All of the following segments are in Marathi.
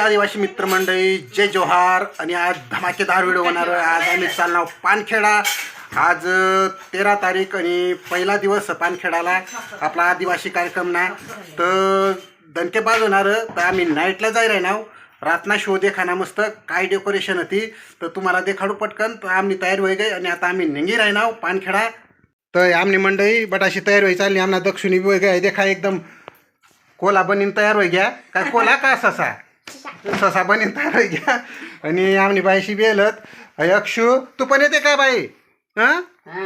आदिवासी मित्रमंडळी जय जोहार. आणि आज धमाकेदार व्हिडिओ होणार आहे. आज आम्ही चालणार पानखेडा. आज तेरा तारीख आणि पहिला दिवस पानखेडाला आपला आदिवासी कार्यक्रम ना. तर दणकेबाज होणार तर आम्ही नाईटला जाय ना रातना शो देखाना मस्त काय डेकोरेशन होती तर तुम्हाला देखाडू पटकन. तर आम्ही तयार होई गई आणि आता आम्ही निंगी राहणार पानखेडा. तर आमनी मंडळी बटाशी तयार व्हायची चालली. आमना दक्षिणी वगैरे गाय. देखा एकदम कोला बनीन तयार होई घ्या काय कोला का असा? ससा तयार होई घ्या. आणि आमनी बाईशी बेलत. अय अक्षू तू पण येते का बाई? हं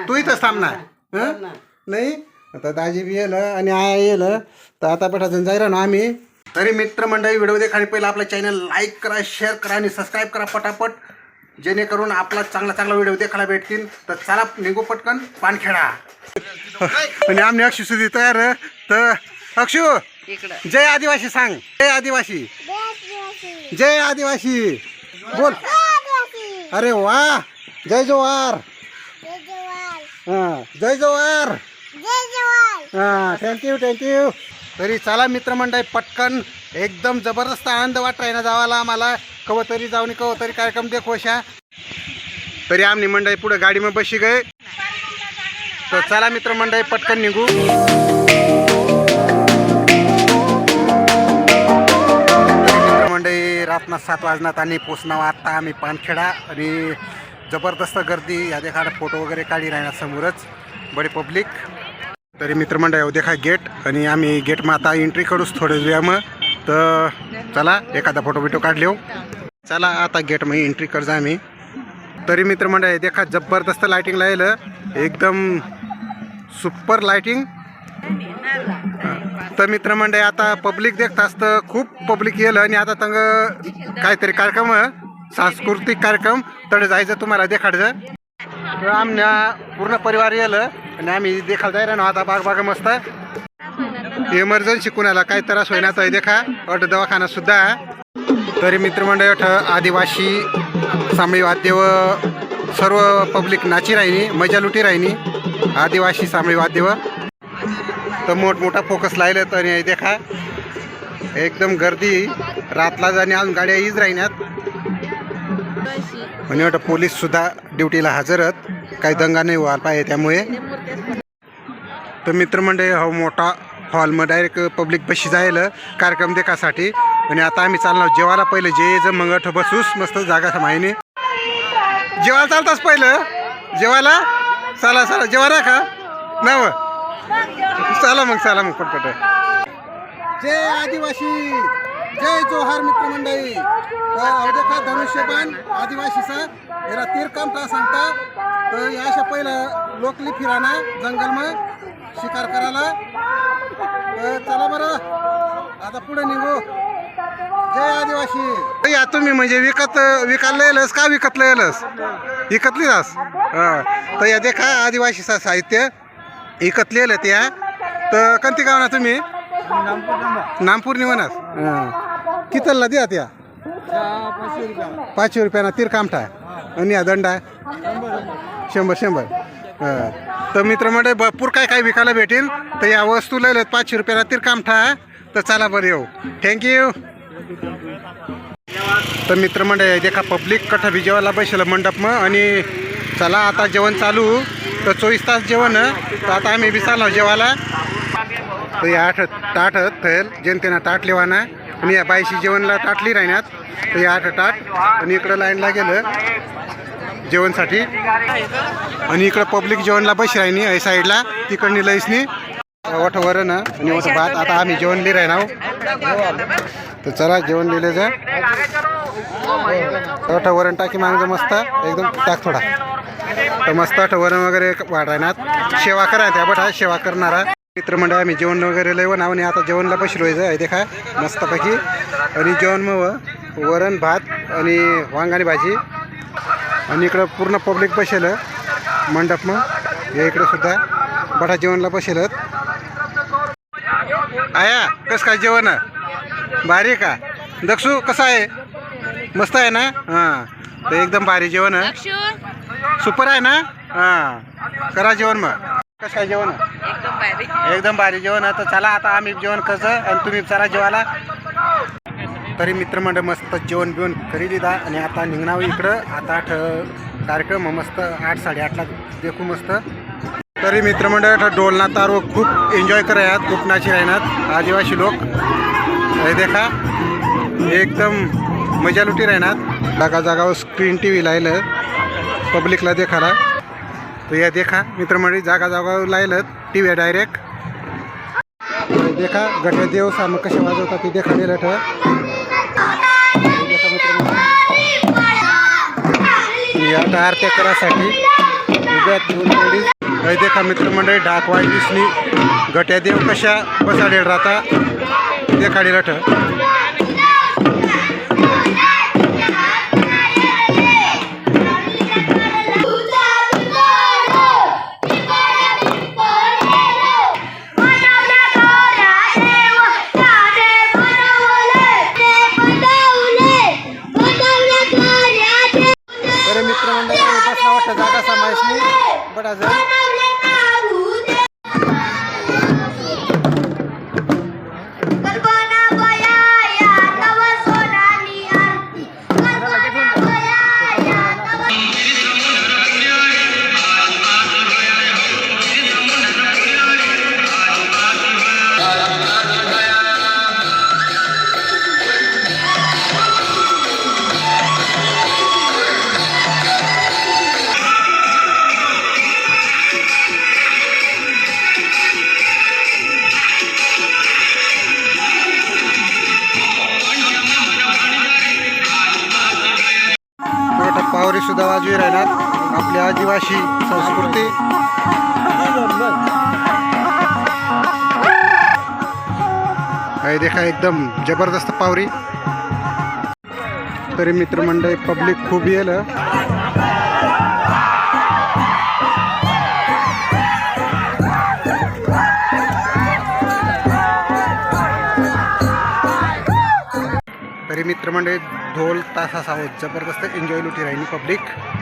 तू इथंच थांबणार. हं नाही? आता दाजी बी येलं आणि आया येलं. तर आता बटाजण जायला ना आम्ही. तरी मित्रमंडळी व्हिडिओ देखाने पहिला आपलं चॅनल लाईक करा शेअर करा आणि सबस्क्राईब करा पटापट. जेणेकरून आपला चांगला चांगला व्हिडिओ देखायला भेटतील. तर चला निघू पटकन पानखेडा. आणि आमने अक्षू सुधी तयार. तर अक्षू इकडं. जय आदिवासी सांग. जय आदिवासी. जय आदिवासी. बोल. अरे वा. जय जोहार हां जय जोहार हां थँक्यू थँक्यू तरी चला मित्रमंडळी पटकन एकदम जबरदस्त आनंद वाट ना जावाला आम्हाला. कवतरी जाऊन कवतरी कार्यक्रम देखोशा तरी आमनी मंडळी पुढे गाडीमध्ये बशी गए. तर चला मित्रमंडळी पटकन निघू. रातना सात वाजनात आणि पोचणार आता आम्ही पानखेडा आणि जबरदस्त गर्दी या देखाड फोटो वगैरे काढी राहणार समोरच बडे पब्लिक. तरी मित्रमंडळ येऊ देखा गेट आणि आम्ही गेटમાં आता एंट्री करूच थोडे वेळ मग. तर चला एखादा फोटो बिटो काढले चला आता गेटमध्ये एंट्री कर जा आम्ही. तरी मित्रमंडळ देखा जबरदस्त लाईटिंगला येलं एकदम सुपर लाईटिंग तर मित्रमंडळी आता पब्लिक देखत असतं खूप पब्लिक येलं आणि आता तंग काहीतरी कार्यक्रम सांस्कृतिक कार्यक्रम तडे जायचं तुम्हाला देखाडचं. तर आमच्या पूर्ण परिवार येलं आणि आम्ही देखायला जायला ना आता बाग बाग मस्त. इमर्जन्सी कुणाला काही त्रास होईना तर देखा. अट दवाखाना सुद्धा तरी मित्रमंडळ अठ आदिवासी सामळी वाद्य व सर्व पब्लिक नाची राहिनी मजा लुटी राहिनी. आदिवासी सामळी वाद्य व तर मोठमोठा फोकस लायलं तर देखा एकदम गर्दी. रातला जाणे अजून गाड्या हीच राहिल्यात. आणि वाटतं पोलीस सुद्धा ड्युटीला हजरत काही दंगा नाही व्हायला पाहिजे त्यामुळे. तर मित्रमंडळी हा मोठा हॉलमध्ये डायरेक्ट पब्लिक बशी जायला कार्यक्रम देखासाठी. आणि आता आम्ही चालणार जेवायला पहिलं. जे ज मंगळ बसूस मस्त जागा माहिनी जेवायला चालताच पहिलं? जेवायला? चला चला. जेवायला का नव. चला मग चला मग पटपट. जय आदिवासी जय जोहार मित्रमंडळी. तर देखा धनुष्यबाण आदिवासीचा याला तीर काम का सांगता? तर या अशा पहिलं लोकली फिराना जंगलમાં शिकार करायला. तर चला बरं आता पुढे निघू. जय आदिवासी. या तुम्ही म्हणजे विकत विकायला येलस का विकत येलस? विकतली जास हां. तर या देखा आदिवासीचा साहित्य विकत लिहिलं त्या तर कोणती गाव ना तुम्ही? नामपूर निवनास हां. कितलला द्या त्या पाचशे रुपयाना तीर कामठा आणि हा दंड आहे? शंभर शंभर. हां. तर मित्र म्हणजे भरपूर काय काय विकायला भेटेल तर या वस्तू लिहिल्यात पाचशे रुपयाला तीर कामठा तर चला बरं येऊ. थँक्यू तर मित्रमंडळ देखा पब्लिक कठा विजेवाला बसलं मंडप मग आणि चला आता जेवण चालू. तर चोवीस तास जेवण तर आता आम्ही बी चाललो जेवायला. तर या आठ ताट थैल जनतेनं ताट लेवाना आणि या बाईशी जेवणला ताटली राहण्यात तर या आठ ताट आणि इकडं लाईनला गेलं जेवणसाठी. आणि इकडं पब्लिक जेवणला बस राहिनी या साईडला तिकडनी लईसनी. वठ वरण आणि वठ भात आता आम्ही जेवण लिहि राहणार तर चला जेवण लिहिले जा. वठ वरण टाकी मागचं मस्त एकदम टाक थोडा. तर मस्त वरण वगैरे वाढणार सेवा करा त्या बठा सेवा करणारा. मित्रमंडळ आम्ही जेवण वगैरे लय नाव आणि आता जेवणला बसलो आहे देखा मस्तपैकी. आणि जेवण मग वरण भात आणि वांगाणी भाजी. आणि इकडं पूर्ण पब्लिक बसेल मंडप मग. या इकडं सुद्धा. बठा जेवणला बसेल. आया कसं काय जेवण? भारी आहे का? दक्षू कसं आहे? मस्त आहे ना? हां. तर एकदम भारी जेवण. आहे सुपर आहे ना? हां. करा जेवण मग. कसं आहे जेवण? एकदम भारी. जेवण. आहे तर चला आता आम्ही जेवण कसं आणि तुम्ही चला जेवायला. तरी मित्रमंडळ मस्त जेवण बिवण करी दिदा आणि आता निघणार इकडं. आता आठ कार्यक्रम मस्त. आठ साडेआठला देखू मस्त. तरी मित्रमंडळ डोलना तारो खूप एन्जॉय करायात खूप नाची राहणार आदिवासी लोक. हे देखा. एकदम मजा लुटी राहणार. जागा जागावर स्क्रीन टी व्ही लायलं पब्लिकला देखाला तर या देखा. मित्रमंडळी जागा जागा लायलं टी व्ही डायरेक्ट देखा. गटे देव साम कसे वाजवतात ते देखा दिलं ठेवा या आता आरत्या करासाठी उद्या घेऊन देखा मित्रमंडळी ढाक वाजलीसनी गट्या देव कशा बसाडेल राहता. देखाडेल ठेव जागा समावेशनी बडा सुद्धा राहणार आपली आदिवासी संस्कृती. काय देखा एकदम जबरदस्त पावरी. तरी मित्रमंडळी पब्लिक खूप येईल तरी मित्रमंडळी ढोल तास असावं जबरदस्त एन्जॉय लुटी राहिली पब्लिक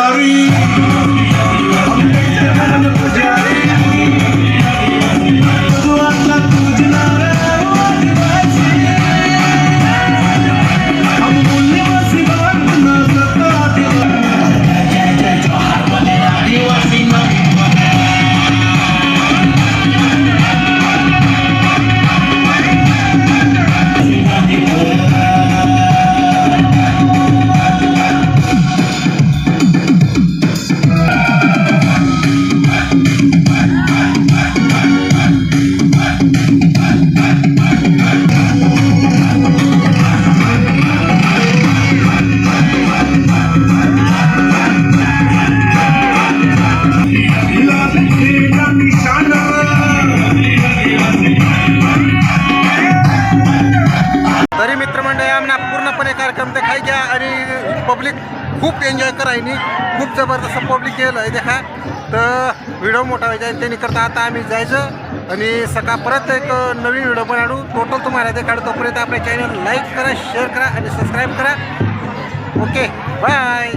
मुंडा पुजारी पुजारी खूप एन्जॉय करायनी खूप जबरदस्त पब्लिक केलं आहे देखा. तर व्हिडिओ मोठा व्हायचा आणि त्यांनी करता आता आम्ही जायचं. आणि सकाळ परत एक नवीन व्हिडिओ बनवू. टोटल तुम्हाला ते काढू तोपर्यंत आपल्या चॅनल लाईक करा शेअर करा आणि सबस्क्राईब करा. Okay bye